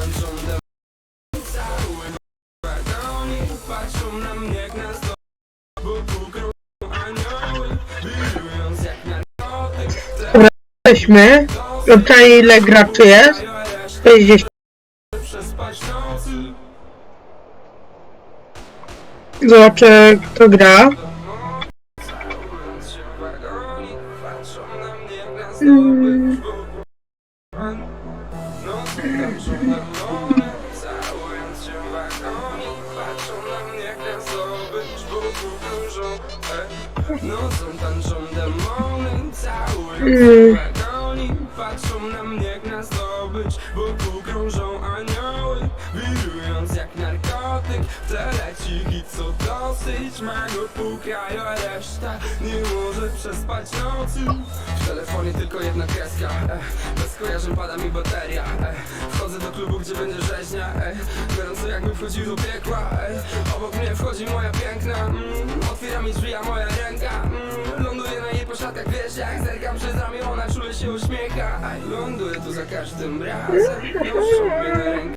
tańczą Jesteśmy. Zobaczcie ile graczy jest. 60. Przespać nocy Zobaczę kto gra. Całując Nocy Wagonik Patrzą na mnie wokół krążą anioły Wirując jak narkotyk co dosyć Mago pukają, a reszta Nie może przespać nocy W telefonie tylko jedna kreska e. Bez kojarzeń pada mi bateria e. Wchodzę do klubu, gdzie będzie rzeźnia e. Gorąco jakby wchodził do piekła. Obok mnie wchodzi moja piękna mm. Otwiera mi drzwi, a moja ręka mm. Ląduję na jej poszlatkach, wiesz jak Zerkam przez ramię, ona czule się uśmiecha Aj, Ląduję tu za każdym razem mnie na rękę